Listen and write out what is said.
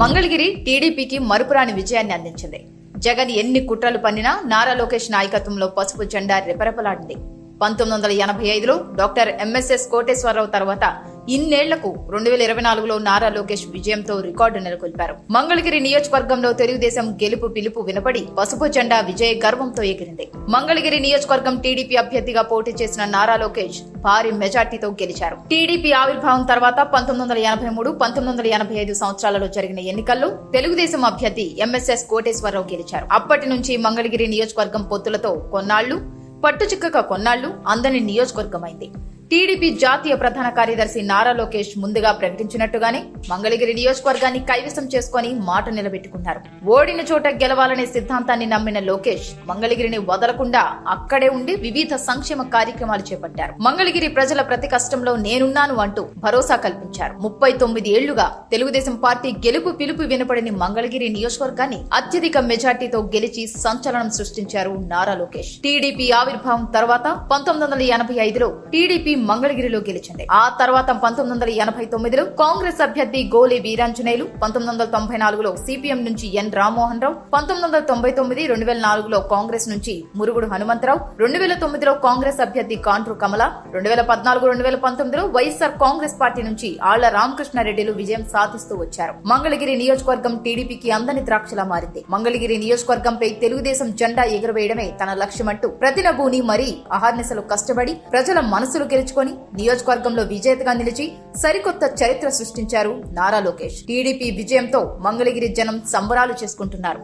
మంగళగిరి టీడీపీకి మరుపురాని విజయాన్ని అందించింది. జగన్ ఎన్ని కుట్రలు పన్నినా నారా లోకేష్ నాయకత్వంలో పసుపు జెండా రెపరెపలాడింది. పంతొమ్మిది వందల ఎనభై ఐదులో డాక్టర్ ఎంఎస్ఎస్ కోటేశ్వరరావు తర్వాత ఇన్నేళ్ళకు రెండు వేల ఇరవై నాలుగులో నారా లోకేష్ విజయంతో రికార్డు నెలకొల్పారు. మంగళగిరి నియోజకవర్గంలో తెలుగుదేశం గెలుపు పిలుపు వినపడి పసుపు జెండా విజయ గర్వంతో ఎగిరింది. మంగళగిరి నియోజకవర్గం టీడీపీ అభ్యర్థిగా పోటీ చేసిన నారా లోకేష్ భారీ మెజార్టీతో గెలిచారు. టీడీపీ ఆవిర్భావం తర్వాత పంతొమ్మిది వందల ఎనభై మూడు పంతొమ్మిది వందల ఎనభై ఐదు సంవత్సరాలలో జరిగిన ఎన్నికల్లో తెలుగుదేశం అభ్యర్థి ఎంఎస్ఎస్ కోటేశ్వరరావు గెలిచారు. అప్పటి నుంచి మంగళగిరి నియోజకవర్గం పొత్తులతో కొన్నాళ్ళు పట్టుచిక్కక కొన్నాళ్ళు అందని నియోజకవర్గమైంది. టీడీపీ జాతీయ ప్రధాన కార్యదర్శి నారా లోకేష్ ముందుగా ప్రకటించినట్టుగానే మంగళగిరి నియోజకవర్గాన్ని కైవసం చేసుకుని మాట నిలబెట్టుకున్నారు. ఓడిన చోట గెలవాలనే సిద్ధాంతాన్ని నమ్మిన లోకేష్ మంగళగిరిని వదలకుండా అక్కడే ఉండి వివిధ సంక్షేమ కార్యక్రమాలు చేపట్టారు. మంగళగిరి ప్రజల ప్రతి కష్టంలో నేనున్నాను అంటూ భరోసా కల్పించారు. ముప్పై తొమ్మిది ఏళ్ళుగా తెలుగుదేశం పార్టీ గెలుపు పిలుపు వినపడిన మంగళగిరి నియోజకవర్గాన్ని అత్యధిక మెజార్టీతో గెలిచి సంచలనం సృష్టించారు నారా లోకేష్. టీడీపీ ఆవిర్భావం తర్వాత పంతొమ్మిది వందల ఎనభై ఐదులో టీడీపీ మంగళగిరిలో గెలిచింది. ఆ తర్వాత పంతొమ్మిది వందల ఎనభై తొమ్మిదిలో కాంగ్రెస్ అభ్యర్థి గోలి వీరాంజనేయులు పంతొమ్మిది వందల తొంభై నాలుగులో సిపిఎం నుంచి ఎన్ రామ్మోహన్ రావు పంతొమ్మిది వందల తొంభై తొమ్మిది రెండు వేల నాలుగులో కాంగ్రెస్ నుంచి మురుగుడు హనుమంతరావు రెండు వేల తొమ్మిదిలో కాంగ్రెస్ అభ్యర్థి కాంట్రు కమల రెండు వేల పద్నాలుగు రెండు వేల పంతొమ్మిదిలో వైఎస్ఆర్ కాంగ్రెస్ పార్టీ నుంచి ఆళ్ళ రామకృష్ణారెడ్డిలు విజయం సాధిస్తూ వచ్చారు. మంగళగిరి నియోజకవర్గం టీడీపీకి అందని ద్రాక్షలా మారింది. మంగళగిరి నియోజకవర్గంపై తెలుగుదేశం జెండా ఎగురవేయడమే తన లక్ష్యమంటూ ప్రతినభూని మరీ అహర్నిశలు కష్టపడి ప్రజల మనసులు గెలిచి గెలుచుకొని నియోజకవర్గంలో విజేతగా నిలిచి సరికొత్త చరిత్ర సృష్టించారు నారా లోకేష్. టీడీపీ విజయంతో మంగళగిరి జనం సంబరాలు చేసుకుంటున్నారు.